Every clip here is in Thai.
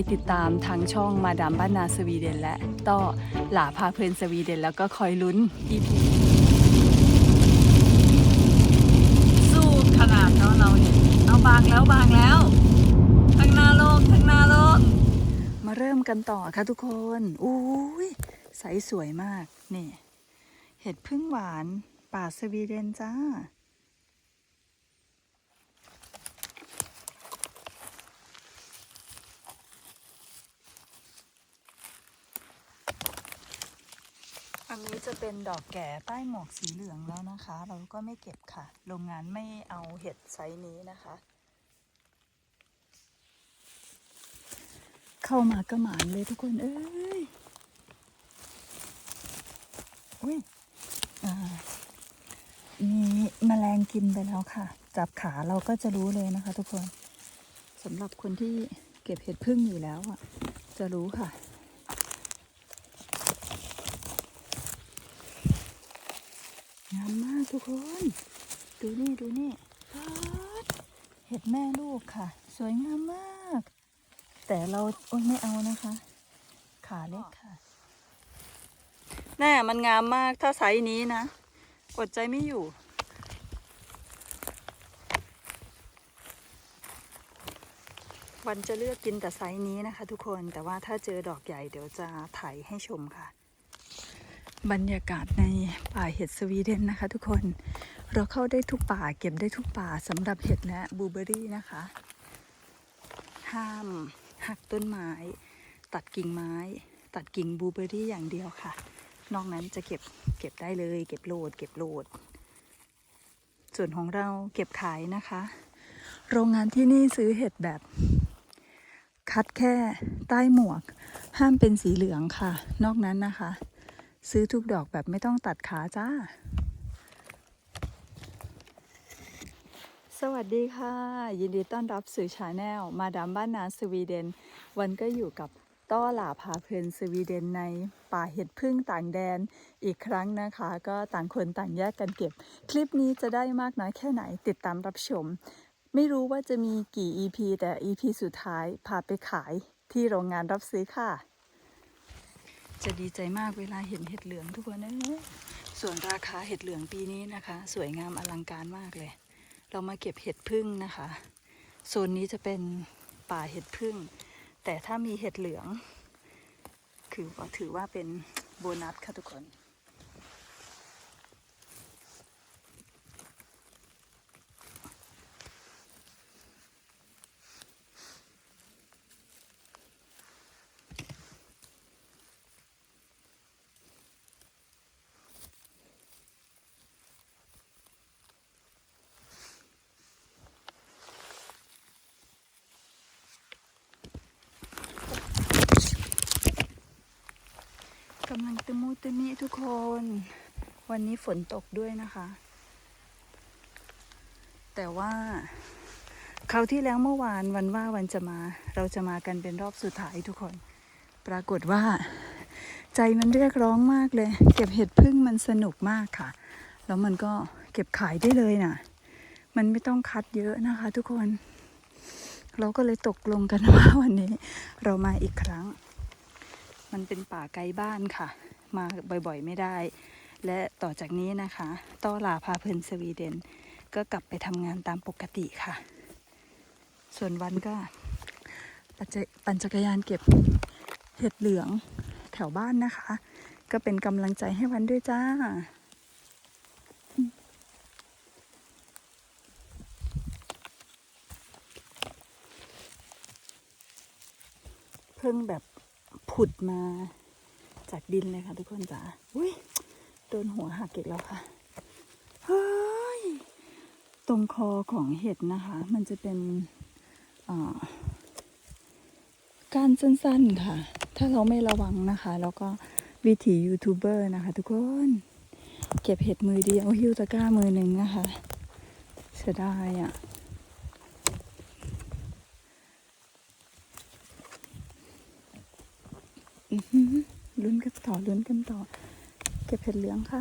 ไปติดตามทางช่องมาดามบ้านนาสวีเดนและต่อหลาพาเพลินสวีเดนแล้วก็คอยลุ้น EP สู้ขนาดเนาะเราเนี่ยเอาบางแล้วบางแล้วทางหน้าโลกทางหน้าโลก มาเริ่มกันต่อค่ะทุกคนอุ้ยใสสวยมากนี่เห็ดพึ่งหวานป่าสวีเดนจ้า อันนี้จะเป็นดอกแก่ใต้หมวกสีเหลืองแล้วนะคะ เราก็ไม่เก็บค่ะ โรงงานไม่เอาเห็ดไซส์นี้นะคะ เข้ามาก็หมานเลยทุกคนเอ้ยอุ้ยอ่ามีแมลงกินไปแล้วค่ะ จับขาเราก็จะรู้เลยนะคะ ทุกคนสำหรับคนที่เก็บเห็ดพึ่งอยู่แล้วอะ จะรู้ค่ะ งามมาก ทุกคน ดูนี่ดูนี่เห็ดแม่ลูกค่ะ สวยงามมาก แต่เราโอ้ยไม่เอานะคะ ขาเล็กค่ะ แน่มันงามมากถ้าไซส์นี้นะ อดใจไม่อยู่วันจะเลือกกินแต่ไซส์นี้นะคะทุกคนแต่ว่าถ้าเจอดอกใหญ่เดี๋ยวจะถ่ายให้ชมค่ะ บรรยากาศในป่าเห็ดสวีเดนนะคะ ทุกคนเราเข้าได้ทุกป่าเก็บได้ทุกป่าสำหรับเห็ดและบลูเบอรี่นะคะ ห้ามหักต้นไม้ ตัดกิ่งไม้ ตัดกิ่งบลูเบอรี่อย่างเดียวค่ะ นอกนั้นจะเก็บเก็บได้เลย เก็บโหลด เก็บโหลด ส่วนของเราเก็บขายนะคะ โรงงานที่นี่ซื้อเห็ดแบบ คัดแค่ใต้หมวก ห้ามเป็นสีเหลืองค่ะ นอกนั้นนะคะ ซื้อทุกดอกแบบไม่ต้องตัดขาจ้า สวัสดีค่ะ ยินดีต้อนรับสู่ชาแนลมาดามบ้านนาสวีเดน วันก็อยู่กับต้อหลาพาเพลินสวีเดนในป่าเห็ดพึ่งต่างแดนอีกครั้งนะคะ ก็ต่างคนต่างแยกกันเก็บ คลิปนี้จะได้มากน้อยแค่ไหนติดตามรับชม ไม่รู้ว่าจะมีกี่ EP แต่ EP สุดท้ายพาไปขายที่โรงงานรับซื้อค่ะ จะดีใจมากเวลาเห็นเห็ดเหลืองทุกคนนะส่วนราคาเห็ดเหลืองปีนี้นะคะ สวยงามอลังการมากเลย เรามาเก็บเห็ดพึ่งนะคะโซนนี้จะเป็นป่าเห็ดพึ่ง แต่ถ้ามีเห็ดเหลือง คือถือว่าเป็นโบนัสค่ะทุกคนำลังตะมูตะมิทุกคน วันนี้ฝนตกด้วยนะคะ แต่ว่าคราวที่แล้วเมื่อวานวันว่าวันจะมา เราจะมากันเป็นรอบสุดท้ายทุกคน ปรากฏว่า ใจมันเรียกร้องมากเลย เก็บเห็ดพึ่งมันสนุกมากค่ะ แล้วมันก็เก็บขายได้เลยน่ะ มันไม่ต้องคัดเยอะนะคะ ทุกคน เราก็เลยตกลงกันว่าวันนี้ เรามาอีกครั้ง มันเป็นป่าไกลบ้านค่ะ มาบ่อยๆไม่ได้ และต่อจากนี้นะคะ ต้อลาพาเพลินสวีเดน ก็กลับไปทำงานตามปกติค่ะ ส่วนวันก็ปัจจปั่นจักรยานเก็บเห็ดเหลืองแถวบ้านนะคะ ก็เป็นกำลังใจให้วันด้วยจ้าเพิ่งแบบ ผุดมาจากดินเลยค่ะทุกคนจ๋าอุ้ยโดนหัวหักอีกแล้วค่ะเฮ้ยตรงคอของเห็ดนะคะ มันจะเป็นก้านสั้นๆค่ะ ถ้าเราไม่ระวังนะคะ แล้วก็วิถียูทูบเบอร์นะคะ ทุกคน เก็บเห็ดมือเดียวหิ้วตะกร้ามือหนึ่งนะคะเสียดายอะ ลุ้นกันต่อลุ้นกันต่อ เก็บเห็ดเหลืองค่ะ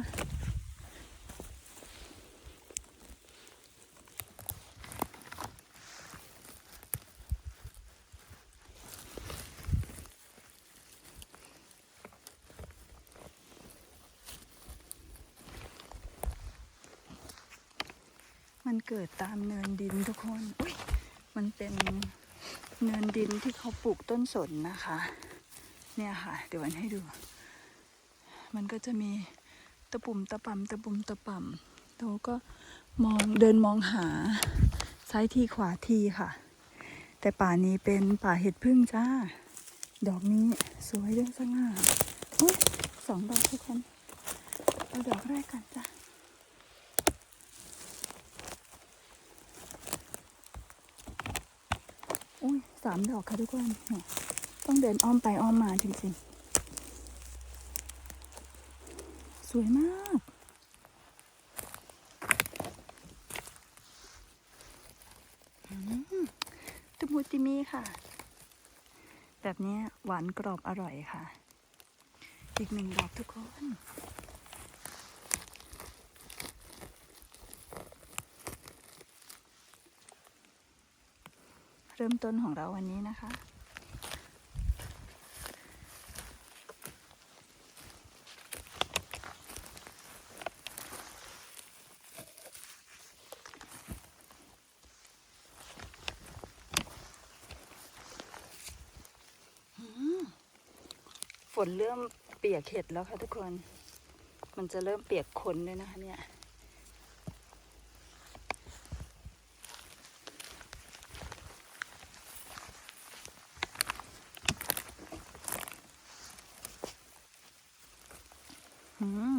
มันเกิดตามเนินดินทุกคน มันเป็นเนินดินที่เขาปลูกต้นสนนะคะ เนี่ยค่ะ เดี๋ยววันให้ดู มันก็จะมีตะปุ่มตะป่ำตะปุ่มตะป่ำเราก็มองเดินมองหาซ้ายทีขวาทีค่ะ แต่ป่านี้เป็นป่าเห็ดพึ่งจ้า ดอกนี้สวยเรื่องสง่าอุ้ยสองดอกทุกคนเอาดอกแรกกันจ้ะอุ้ยสามดอกค่ะทุกคนเนี่ย ต้องเดินอ้อมไปอ้อมมาจริงๆ สวยมากตุมูติมีค่ะ แบบนี้หวานกรอบอร่อยค่ะ อีกหนึ่งดอกทุกคนเริ่มต้นของเราวันนี้นะคะ นเริ่มเปียกเห็ดแล้วค่ะทุกคน มันจะเริ่มเปียกคนด้วยนะคะเนี่ยอืม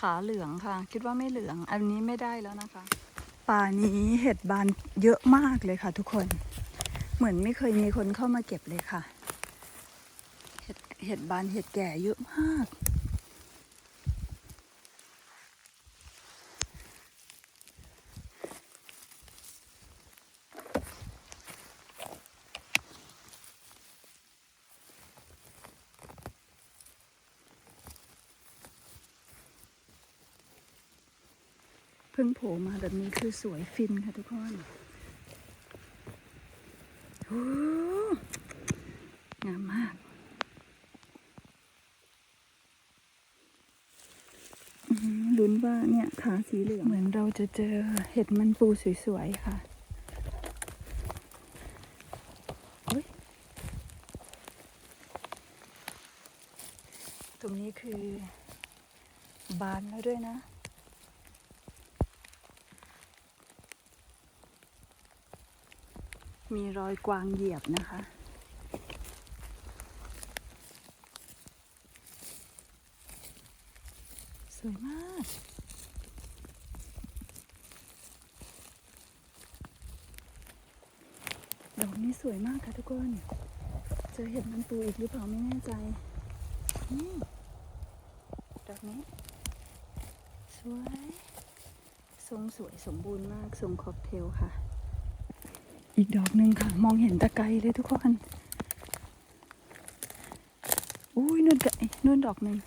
ขาเหลืองค่ะ คิดว่าไม่เหลือง อันนี้ไม่ได้แล้วนะคะ ป่านี้เห็ดบานเยอะมากเลยค่ะทุกคน เหมือนไม่เคยมีคนเข้ามาเก็บเลยค่ะ เห็ดบานเห็ดแก่เยอะมาก เพิ่งโผล่มาแบบนี้คือสวยฟินค่ะทุกคนโอ้งามมาก อื้อหือ ลุ้นว่าเนี่ยขาสีเหลืองเหมือนเราจะเจอเห็ดมันปูสวยๆค่ะตรงนี้คือบานแล้วด้วยนะ มีรอยกวางเหยียบนะคะ สวยมาก ดอก คะทุกคน เจอเห็ดมันปูอีกหรือเปล่าไม่แน่ใจนี่ดอกนี้ สวย ทรงสวยสมบูรณ์มาก ทรงค็อกเทลค่ะ อีกดอกหนึ่งค่ะ มองเห็นตะไกรเลยทุกคนอุ้ยนู่นไกนู่นดอกหนึ่ง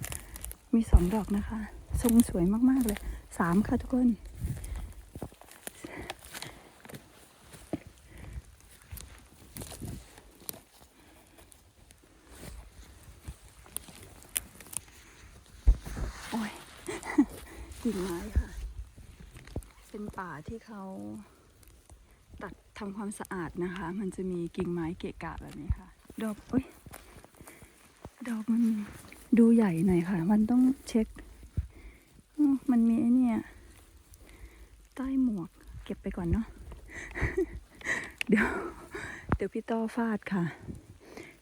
มีสองดอกนะคะ ทรงสวยมากๆเลยสามค่ะทุกคน โอ้ย่งไม้ค่ะ เป็นป่าที่เขาตัดทำความสะอาดนะคะ มันจะมีกิ่งไม้เกะกะแบบนี้ค่ะ ดอกเอ้ยดอกมันดูใหญ่หน่อยค่ะ มันต้องเช็ค มันมีไอ้เนี่ย ใต้หมวก เก็บไปก่อนเนาะ เดี๋ยว เดี๋ยวพี่ต้อฟาดค่ะ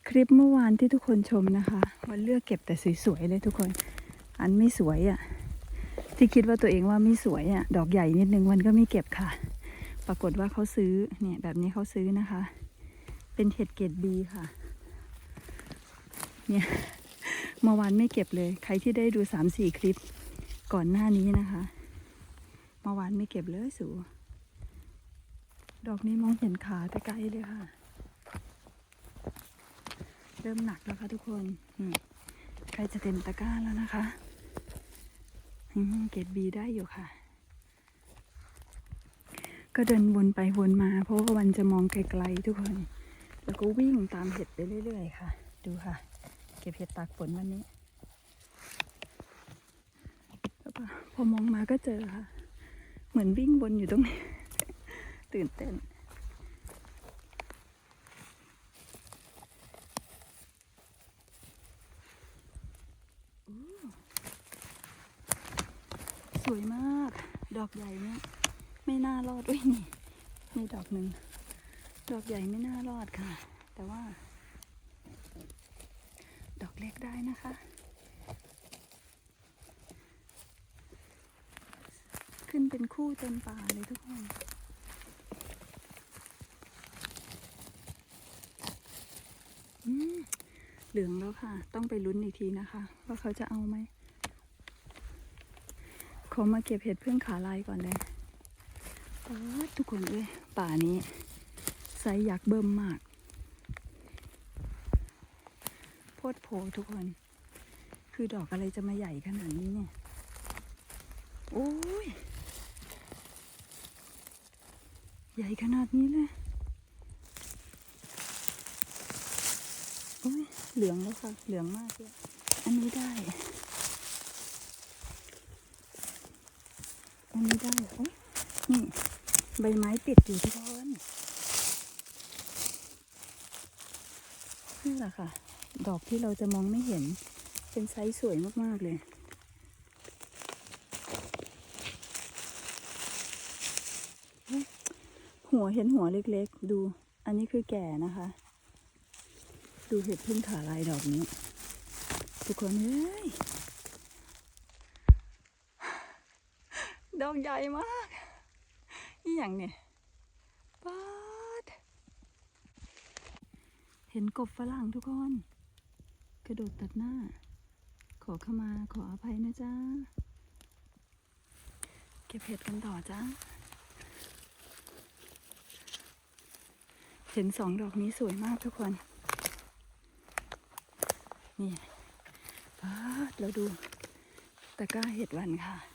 คลิปเมื่อวานที่ทุกคนชมนะคะ วันเลือกเก็บแต่สวยๆเลยทุกคน อันไม่สวยอะ่ะ ที่คิดว่าตัวเองว่าไม่สวยอะ่ะดอกใหญ่นิดนึงมันก็ไม่เก็บค่ะ ปรากฏว่าเขาซื้อเนี่ยแบบนี้เขาซื้อนะคะ เป็นเห็ดเกรดบีค่ะ เนี่ยเมื่อวานไม่เก็บเลย ใครที่ได้ดูสามสี่คลิปก่อนหน้านี้นะคะเมื่อวานไม่เก็บเลยสูดอกนี้มองเห็นขาแต่ไกลเลยค่ะ เริ่มหนักแล้วค่ะทุกคน ใกล้จะเต็มตะกร้าแล้วนะคะ เกรดบีได้อยู่ค่ะ ก็เดินวนไปวนมา เพราะว่าวันจะมองไกลๆทุกคน แล้วก็วิ่งตามเห็ดไปเรื่อยๆค่ะ ดูค่ะ เก็บเห็ดตากฝนวันนี้แล้วก็พอมองมาก็เจอค่ะ เหมือนวิ่งบนอยู่ตรงนี้ ตื่นเต้น สวยมาก ดอกใหญ่เนี่ยไม่น่ารอดด้วยนี่มีดอกหนึ่งดอกใหญ่ไม่น่ารอดค่ะ แต่ว่า ดอกเล็กได้นะคะ ขึ้นเป็นคู่เต็มป่าเลยทุกคนอืมเหลืองแล้วค่ะ ต้องไปลุ้นอีกทีนะคะ ว่าเขาจะเอาไหม ขอมาเก็บเห็ดพึ่งขาลายก่อนเลยโอ้ยทุกคนเอ้ยป่านี้ไซส์ยักเบิ่มมาก โพดโผทุกคน คือดอกอะไรจะมาใหญ่ขนาดนี้เนี่ย โอ้ย ใหญ่ขนาดนี้เลยโอ้ยเหลืองแล้วค่ะ เหลืองมากเลย อันนี้ได้ นี้ได้โอ้ยนี่ใบไม้ติดอยู่ทุกคนนี่แหละค่ะ ดอกที่เราจะมองไม่เห็น เป็นไซส์สวยมาก ๆ เลยหัวเห็นหัวเล็กๆ ดู อันนี้คือแก่นะคะ ดูเห็ดพึ่งขาลายดอกนี้ ทุกคนเอ้ย ด อกใหญ่มากนี่อย่างเนี่ยป๊าดเห็นกบฝรั่งทุกคน กระโดดตัดหน้า ขอเข้ามาขออภัยนะจ๊ะ เก็บเห็ดกันต่อจ้าเห็นสองดอกนี้สวยมากทุกคน นี่ป๊าดแล้วดูตะกร้าเห็ดวันค่ะ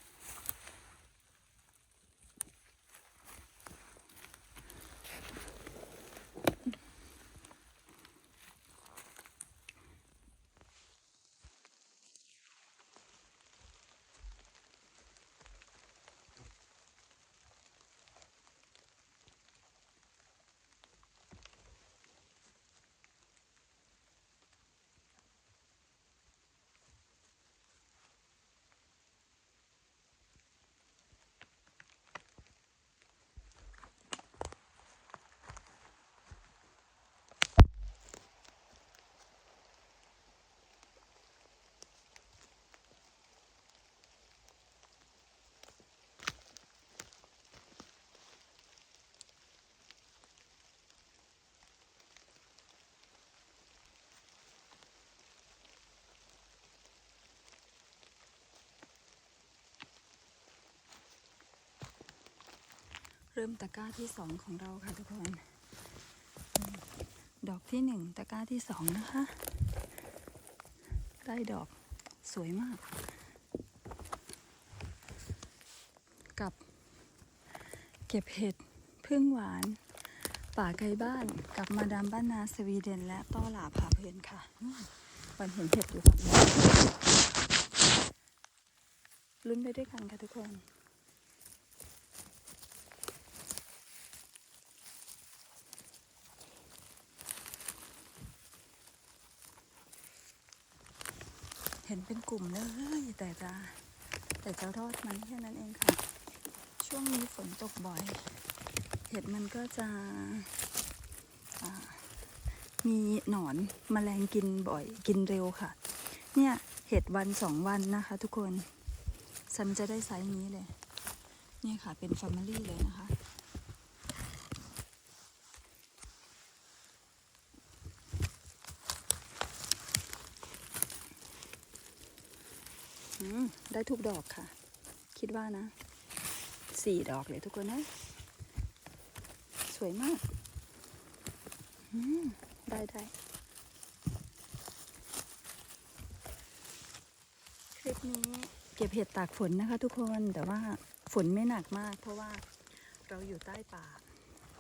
เริ่มตะกร้าที่สองของเราค่ะทุกคน ดอกที่หนึ่งตะกร้าที่สองนะคะ ได้ดอกสวยมาก กับ เก็บเห็ดพึ่งหวาน ป่าไกลบ้าน กับมาดามบ้านนาสวีเดน และต้อหลาผาเพลินค่ะวันเห็นเห็ดอยู่ฝั่งนี้ลุ้นไปด้วยกันค่ะทุกคน เห็นเป็นกลุ่มเลย แต่จะแต่จะรอดไหมแค่นั้นเองค่ะ ช่วงนี้ฝนตกบ่อย เห็ดมันก็จะมีหนอนมแมลงกินบ่อยกินเร็วค่ะ เนี่ยเห็ดวันสองวันนะคะ ทุกคนซันจะได้ไซส์นี้เลย เนี่ยค่ะเป็นแฟมิลี่เลยนะคะ อืม ได้ทุกดอกค่ะ คิดว่านะสี่ดอกเลยทุกคนนะ สวยมากอืมได้ได้คลิปนี้เก็บเห็ดตากฝนนะคะ ทุกคนแต่ว่าฝนไม่หนักมาก เพราะว่าเราอยู่ใต้ป่า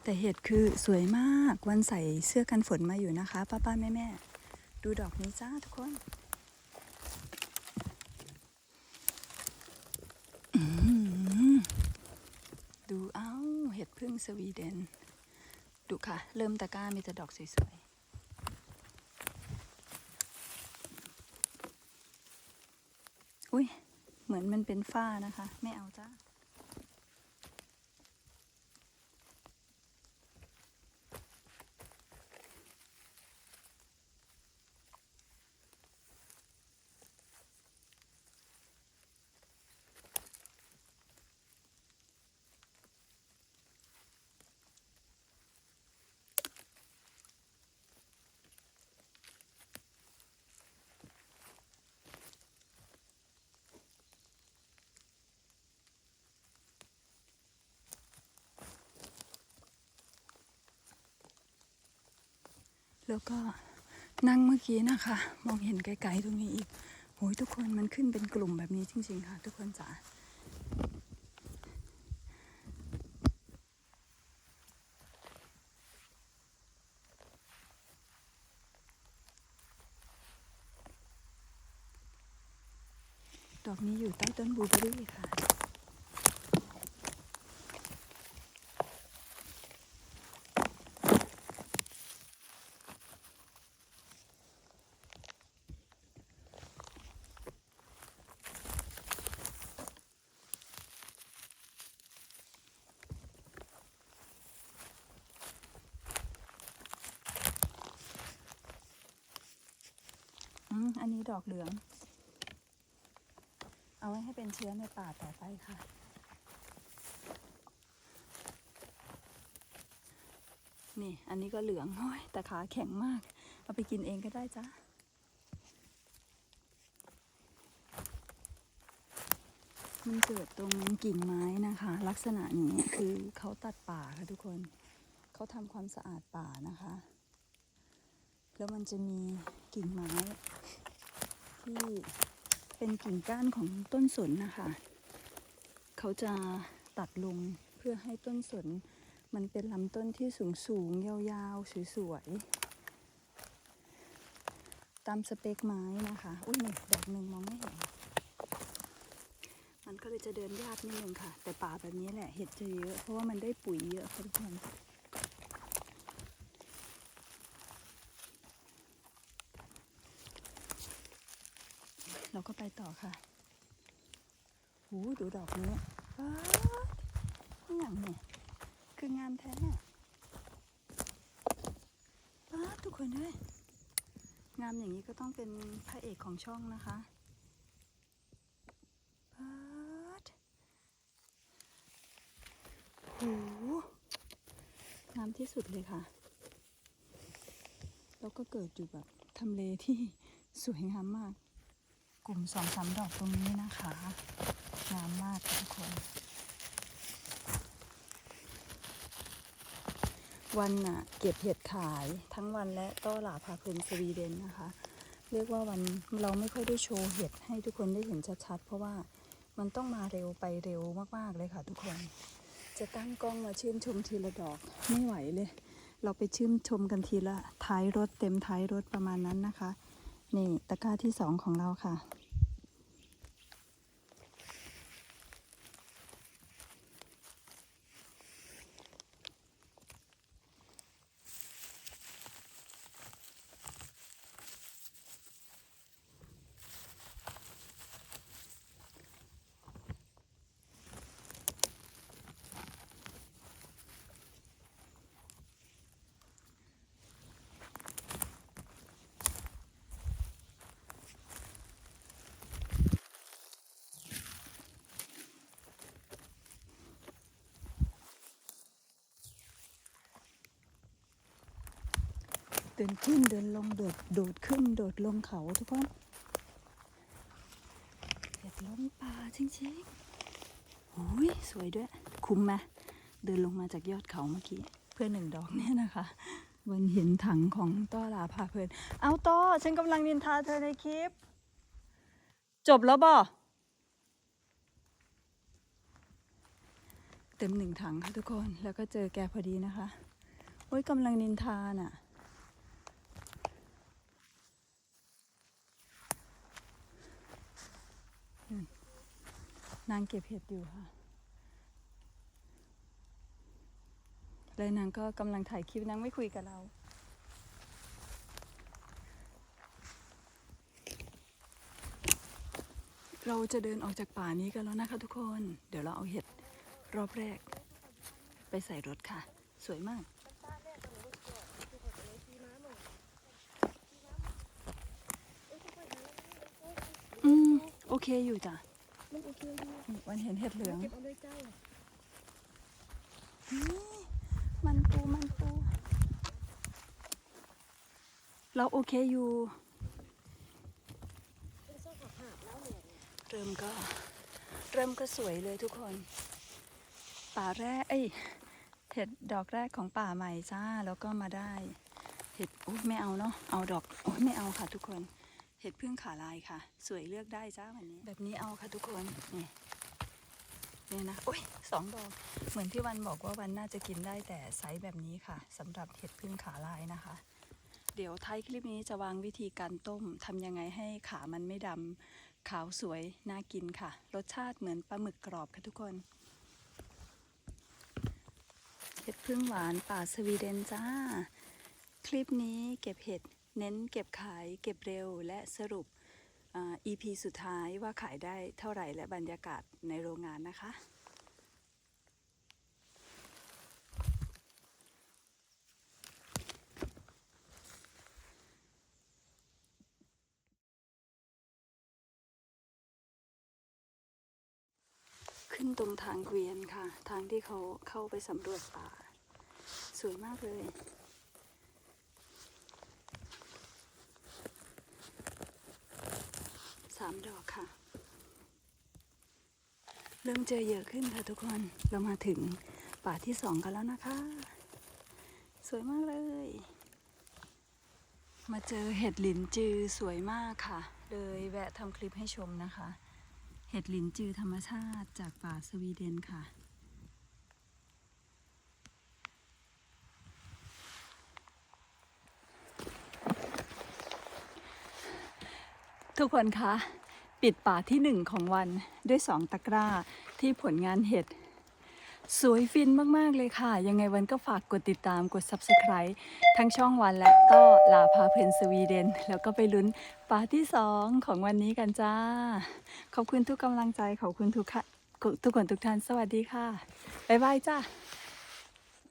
แต่เห็ดคือสวยมาก วันใส่เสื้อกันฝนมาอยู่นะคะ ป้าป้าแม่แม่ดูดอกนี้จ้าทุกคน อืม สวีเดน ดูค่ะ เริ่มตะกร้ามีแต่ดอกสวยๆอุ้ยเหมือนมันเป็นฝ้านะคะ ไม่เอาจ้า แล้วก็นั่งเมื่อกี้นะคะ มองเห็นไกลๆตรงนี้อีกโอ้ยทุกคนมันขึ้นเป็นกลุ่มแบบนี้จริง ๆ ค่ะ ทุกคนจ๋าดอกนี้อยู่ใต้ต้นบูเบอรี่ค่ะ อันนี้ดอกเหลือง เอาไว้ให้เป็นเชื้อในป่าต่อไปค่ะ นี่ อันนี้ก็เหลืองโอ้ยแต่ขาแข็งมาก เอาไปกินเองก็ได้จ้ะมันเกิดตรงกิ่งไม้นะคะ ลักษณะนี้คือเขาตัดป่าค่ะทุกคน เขาทำความสะอาดป่านะคะ แล้วมันจะมีกิ่งไม้ ที่เป็นกิ่งก้านของต้นสนนะคะ เขาจะตัดลงเพื่อให้ต้นสน มันเป็นลำต้นที่สูงสูงๆยาวๆ สวยๆ ตามสเปคไม้นะคะ อุ้ยนี่ดอกหนึ่งมองไม่เห็น มันก็เลยจะเดินยากนิดนึงค่ะ แต่ป่าแบบนี้แหละเห็ดจะเยอะ เพราะว่ามันได้ปุ๋ยเยอะค่ะทุกคน เราก็ไปต่อค่ะหูดูดอกนี้ป๊าดนี่อย่างเนี่ยคืองามแท้ป๊าทุกคนเลยงามอย่างนี้ก็ต้องเป็นพระเอกของช่องนะคะป๊าดหูงามที่สุดเลยค่ะ แล้วก็เกิดอยู่แบบทำเลที่สวยงามมาก กลุ่มสองสามดอกตรงนี้นะคะงามมากทุกคน วันน่ะ เก็บเห็ดขายทั้งวันและต้อหลาพาเพลินสวีเดนนะคะ เรียกว่าวันเราไม่ค่อยได้โชว์เห็ดให้ทุกคนได้เห็นชัดๆ เพราะว่ามันต้องมาเร็วไปเร็วมากๆเลยค่ะทุกคน จะตั้งกล้องมาชื่นชมทีละดอกไม่ไหวเลย เราไปชื่นชมกันทีละท้ายรถเต็มท้ายรถประมาณนั้นนะคะ นี่ตะกร้าที่สองของเราค่ะ เดินขึ้นเดินลงโดดโดดขึ้นโดดลงเขาทุกคนเห็ดล้นป่าจริงๆโอ้ยสวยด้วย คุ้มไหมเดินลงมาจากยอดเขาเมื่อกี้ เพื่อหนึ่งดอกเนี่ยนะคะวันเห็นถังของต้อลาพาเพลิน เอาต้อฉันกำลังนินทาเธอในคลิป จบแล้วบ่เต็มหนึ่งถังค่ะทุกคน แล้วก็เจอแกพอดีนะคะ โอ้ยกำลังนินทาน่ะ นางเก็บเห็ดอยู่ค่ะ แล้วนางก็กำลังถ่ายคลิปนางไม่คุยกับเราเราจะเดินออกจากป่านี้กันแล้วนะคะทุกคน เดี๋ยวเราเอาเห็ดรอบแรก ไปใส่รถค่ะ สวยมาก อืม โอเคอยู่จ้ะ โอเคมวันเห็นเห็ดเหลือง เก็บเอาเลยเจ้ามันปูมันปู เราโอเคอยู่เริ่มก็ เริ่มก็สวยเลยทุกคน ป่าแรกเอ้ยเห็ดดอกแรกของป่าใหม่จ้าแล้วก็มาได้ เห็ดโอ้ไม่เอาเนาะเอาดอกโอ้ไม่เอาค่ะทุกคน ห็ดพึ่งขาลายค่ะ สวยเลือกได้จ้าวันนี้ แบบนี้เอาค่ะทุกคนนี่เนี่ยนะโอ้ยสองดอกเหมือนที่วันบอกว่าวันน่าจะกินได้แต่ไซส์แบบนี้ค่ะสำหรับเห็ดพึ่งขาลายนะคะ เดี๋ยวท้ายคลิปนี้จะวางวิธีการต้มทำยังไงให้ขามันไม่ดำขาวสวยน่ากินค่ะ รสชาติเหมือนปลาหมึกกรอบค่ะทุกคนเห็ดพึ่งหวานป่าสวีเดนจ้า คลิปนี้เก็บเห็ด เน้นเก็บขายเก็บเร็วและสรุป EP สุดท้ายว่าขายได้เท่าไหร่และบรรยากาศในโรงงานนะคะ ขึ้นตรงทางเกวียนค่ะ ทางที่เขาเข้าไปสำรวจป่า สวยมากเลย สามดอกค่ะ เริ่มเจอเยอะขึ้นค่ะทุกคนเรามาถึงป่าที่สองกันแล้วนะคะ สวยมากเลย มาเจอเห็ดหลินจือสวยมากค่ะ เลยแวะทำคลิปให้ชมนะคะ เห็ดหลินจือธรรมชาติจากป่าสวีเดนค่ะ ทุกคนคะปิดป่าที่หนึ่งของวันด้วยสองตะกร้าที่ผลงานเห็ด สวยฟินมาก ๆ เลยค่ะ ยังไงวันก็ฝากกดติดตามกด Subscribe ทั้งช่องวันและก็ลาพาเพลินสวีเดน แล้วก็ไปลุ้นป่าที่สองของวันนี้กันจ้า ขอบคุณทุกกำลังใจ ขอบคุณทุกค่ะทุกคนทุกท่านสวัสดีค่ะ บ๊ายบายจ้า